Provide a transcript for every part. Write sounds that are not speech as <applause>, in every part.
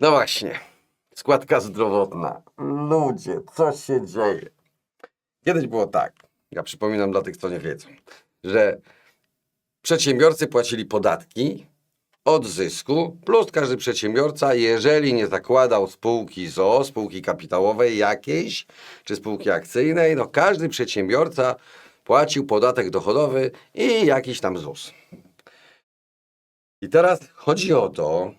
No właśnie, składka zdrowotna. Ludzie, co się dzieje? Kiedyś było tak, ja przypominam dla tych, co nie wiedzą, że przedsiębiorcy płacili podatki od zysku, plus każdy przedsiębiorca, jeżeli nie zakładał spółki ZOO, spółki kapitałowej jakiejś, czy spółki akcyjnej, no każdy przedsiębiorca płacił podatek dochodowy i jakiś tam ZUS. I teraz chodzi o to,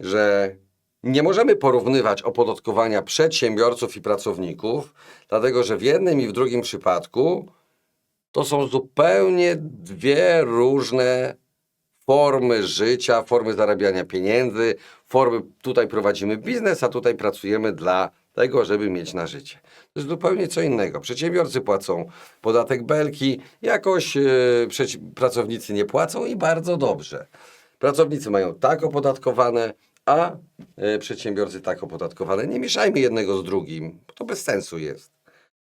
że nie możemy porównywać opodatkowania przedsiębiorców i pracowników, dlatego że w jednym i w drugim przypadku to są zupełnie dwie różne formy życia, formy zarabiania pieniędzy, formy tutaj prowadzimy biznes, a tutaj pracujemy dla tego, żeby mieć na życie. To jest zupełnie co innego. Przedsiębiorcy płacą podatek belki, jakoś yy, pracownicy nie płacą i bardzo dobrze. Pracownicy mają tak opodatkowane, a y, przedsiębiorcy tak opodatkowane. Nie mieszajmy jednego z drugim, to bez sensu jest.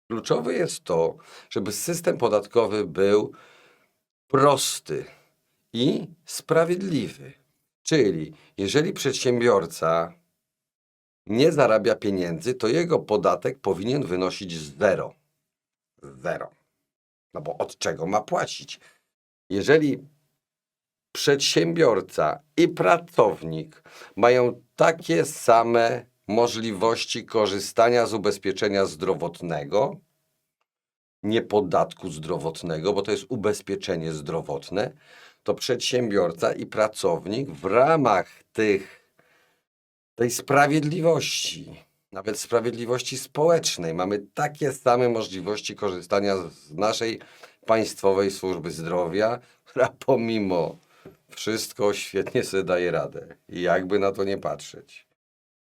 Kluczowe jest to, żeby system podatkowy był prosty i sprawiedliwy. Czyli jeżeli przedsiębiorca nie zarabia pieniędzy, to jego podatek powinien wynosić zero. Zero. No bo od czego ma płacić? Jeżeli przedsiębiorca i pracownik mają takie same możliwości korzystania z ubezpieczenia zdrowotnego, nie podatku zdrowotnego, bo to jest ubezpieczenie zdrowotne, to przedsiębiorca i pracownik w ramach tych, tej sprawiedliwości, nawet sprawiedliwości społecznej, mamy takie same możliwości korzystania z naszej państwowej służby zdrowia, która pomimo wszystko świetnie sobie daje radę. I jakby na to nie patrzeć.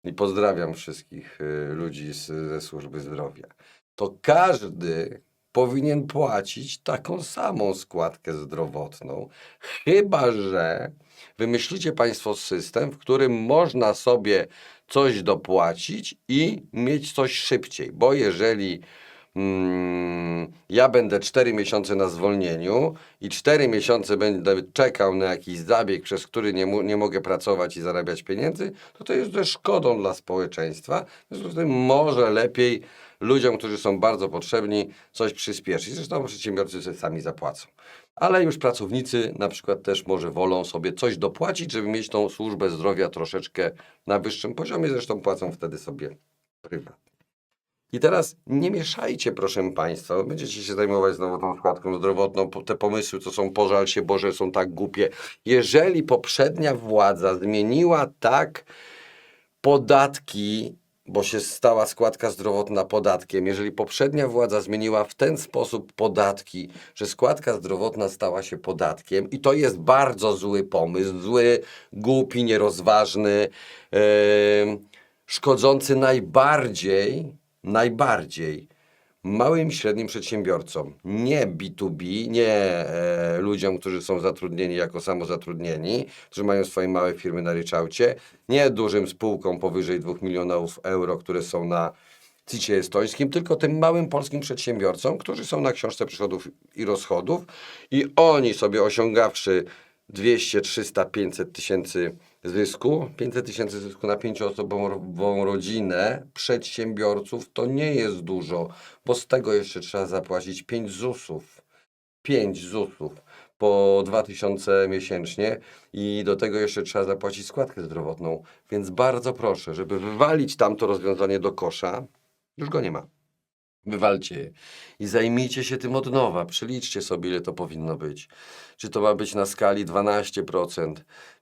I pozdrawiam wszystkich y, ludzi z, ze służby zdrowia. To każdy powinien płacić taką samą składkę zdrowotną, chyba że wymyślicie Państwo system, w którym można sobie coś dopłacić i mieć coś szybciej, bo jeżeli mm, ja będę 4 miesiące na zwolnieniu i 4 miesiące będę czekał na jakiś zabieg, przez który nie, nie mogę pracować i zarabiać pieniędzy, to to jest ze szkodą dla społeczeństwa. W związku z tym może lepiej ludziom, którzy są bardzo potrzebni, coś przyspieszyć. Zresztą przedsiębiorcy sobie sami zapłacą. Ale już pracownicy na przykład też może wolą sobie coś dopłacić, żeby mieć tą służbę zdrowia troszeczkę na wyższym poziomie. Zresztą płacą wtedy sobie prywatnie. I teraz nie mieszajcie, proszę Państwa, będziecie się zajmować znowu tą składką zdrowotną, te pomysły, co są pożal się Boże, są tak głupie. Jeżeli poprzednia władza zmieniła tak podatki, bo się stała składka zdrowotna podatkiem, jeżeli poprzednia władza zmieniła w ten sposób podatki, że składka zdrowotna stała się podatkiem, i to jest bardzo zły pomysł, zły, głupi, nierozważny, em, szkodzący najbardziej, najbardziej małym i średnim przedsiębiorcom, nie B2B, nie e, ludziom, którzy są zatrudnieni jako samozatrudnieni, którzy mają swoje małe firmy na ryczałcie, nie dużym spółkom powyżej 2 milionów euro, które są na CIT-ie estońskim, tylko tym małym polskim przedsiębiorcom, którzy są na książce przychodów i rozchodów i oni sobie osiągawszy 200, 300, 500 tysięcy zysku, 500 tysięcy zysku na pięcioosobową rodzinę przedsiębiorców to nie jest dużo, bo z tego jeszcze trzeba zapłacić 5 ZUS-ów. 5 ZUS-ów po 2000 miesięcznie i do tego jeszcze trzeba zapłacić składkę zdrowotną. Więc bardzo proszę, żeby wywalić tamto rozwiązanie do kosza, już go nie ma. Wywalcie je i zajmijcie się tym od nowa. Przeliczcie sobie, ile to powinno być. Czy to ma być na skali 12%,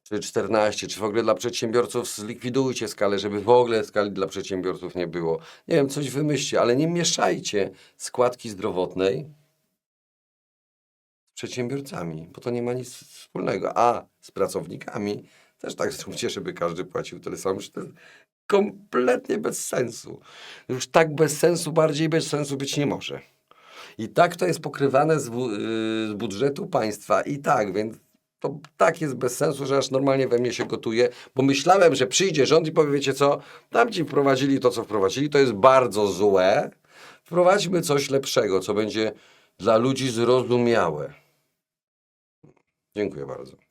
czy 14%, czy w ogóle dla przedsiębiorców zlikwidujcie skalę, żeby w ogóle skali dla przedsiębiorców nie było. Nie wiem, coś wymyślcie, ale nie mieszajcie składki zdrowotnej z przedsiębiorcami, bo to nie ma nic wspólnego. A z pracownikami też tak <laughs> zróbcie, żeby każdy płacił tyle samo. Że kompletnie bez sensu. Już tak bez sensu, bardziej bez sensu być nie może. I tak to jest pokrywane z, bu- yy, z budżetu państwa. I tak, więc to tak jest bez sensu, że aż normalnie we mnie się gotuje, bo myślałem, że przyjdzie rząd i powie, wiecie co, tamci wprowadzili to, co wprowadzili, to jest bardzo złe. Wprowadźmy coś lepszego, co będzie dla ludzi zrozumiałe. Dziękuję bardzo.